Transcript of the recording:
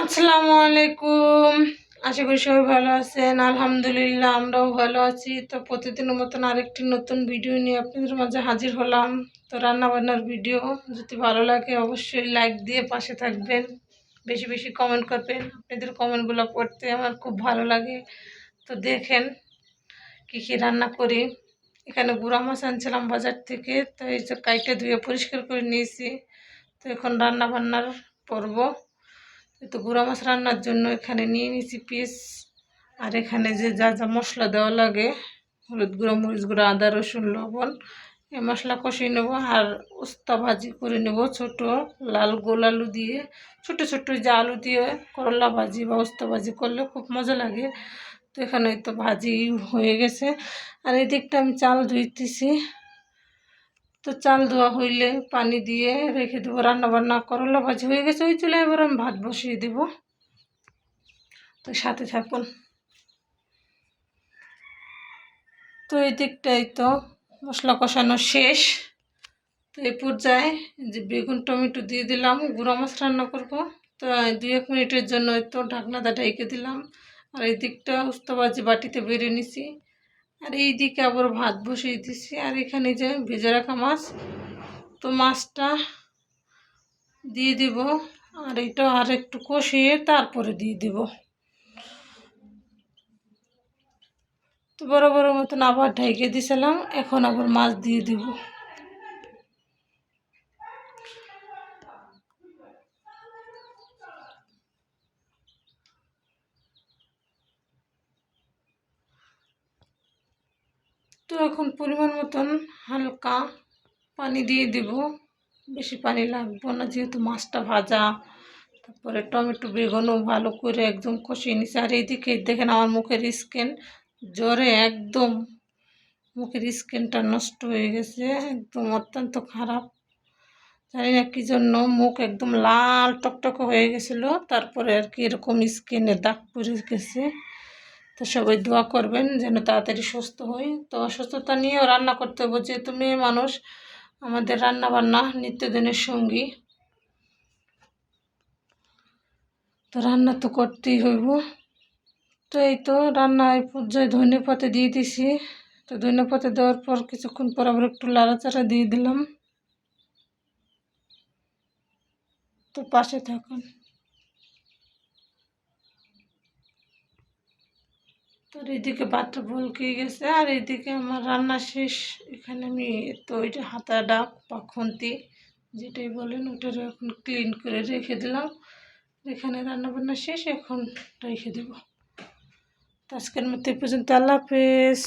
আসসালামু আলাইকুম আশা করি সবাই ভালো আছেন। আলহামদুলিল্লাহ, আমরাও ভালো আছি। তো প্রতিদিনের মতন আরেকটি নতুন ভিডিও নিয়ে আপনাদের মাঝে হাজির হলাম। তো রান্নাবান্নার ভিডিও, যদি ভালো লাগে অবশ্যই লাইক দিয়ে পাশে থাকবেন। বেশি বেশি কমেন্ট করবেন। আপনাদের কমেন্টগুলো পড়তে আমার খুব ভালো লাগে। তো দেখেন কী কী রান্না করি। এখানে গুঁড়া মাছ আনছিলাম বাজার থেকে। তো এই যে কাইটা ধুয়ে পরিষ্কার করে নিয়েছি। তো এখন রান্না বান্নার পর্ব। তো গুঁড়া মাছ রান্নার জন্য এখানে নিয়ে নিয়েছি পিস আর এখানে যে যা যা মশলা দেওয়া লাগে, হলুদ গুঁড়ো, মরিচ গুঁড়ো, আদা, রসুন, লবণ এই মশলা কষিয়ে নেব। আর উস্তা ভাজি করে নেব ছোট লাল গোল আলু দিয়ে। ছোট ছোট যে আলু দিয়ে করলা ভাজি বা উস্তা ভাজি করলে খুব মজা লাগে। তো এখানে তো ভাজি হয়ে গেছে। আর এদিকটা আমি চাল ধুইতেছি। তো চাল ধোয়া হইলে পানি দিয়ে রেখে দেবো। রান্না বান্না করলা ভাজি হয়ে গেছে, ওই চলে এবার আমি ভাত বসিয়ে দেব। তো সাথে থাকুন। তো এই দিকটাই তো মশলা কষানো শেষ। তো এই পর্যায়ে যে বেগুন, টমেটো দিয়ে দিলাম, গুঁড়া মাছ রান্না করব। তো দু এক মিনিটের জন্য তো ঢাকনাটা ঢেকে দিলাম। আর এই দিকটা উস্তাবাজি বাটিতে বেড়ে নিছি। আর এই দিকে আবার ভাত বসিয়ে দিছি। আর এখানে যে ভেজে রাখা মাছ, তো মাছটা দিয়ে দিব। আর এটা আর একটু কষিয়ে তারপরে দিয়ে দিব। তো বড় বড় মতন আবার ঢেকে দিয়েছিলাম এখন আবার মাছ দিয়ে দিব। তো এখন পরিমাণ মতন হালকা পানি দিয়ে দিব। বেশি পানি লাগবে না, যেহেতু মাছটা ভাজা। তারপরে টমেটো, বেগুনও ভালো করে একদম কষিয়ে নিছে। আর এইদিকে দেখেন আমার মুখের স্কিন জ্বরে একদম, মুখের স্কিনটা নষ্ট হয়ে গেছে, একদম অত্যন্ত খারাপ। জানি না কী জন্য মুখ একদম লাল টকটকে হয়ে গেছিল, তারপরে আর কি এরকম স্কিনে দাগ পড়ে গেছে। তো সবাই দোয়া করবেন যেন তাড়াতাড়ি সুস্থ হই। তো অসুস্থতা নিয়েও রান্না করতে হবে যেহেতু মেয়ে মানুষ, আমাদের রান্না বান্না নিত্যদিনের সঙ্গী। তো রান্না তো করতেই হইব। তো এই তো রান্না এই পর্যায়ে ধনে পাতে দিয়ে দিছি। তো ধনে পাতে দেওয়ার পর কিছুক্ষণ পর আবার একটু লাড়াচাড়া দিয়ে দিলাম। তো পাশে থাকুন। তোর এদিকে বাচ্চা ভুলকে গেছে, আর এদিকে আমার রান্না শেষ। এখানে আমি তো ওইটা হাতা ডাক বা খুন্তি, যেটাই বলেন ওটা এখন ক্লিন করে রেখে দিলাম। এখানে রান্না বান্না শেষ, এখন রেখে দেবো। আজকের মতো পর্যন্ত, আল্লাহ হাফেজ।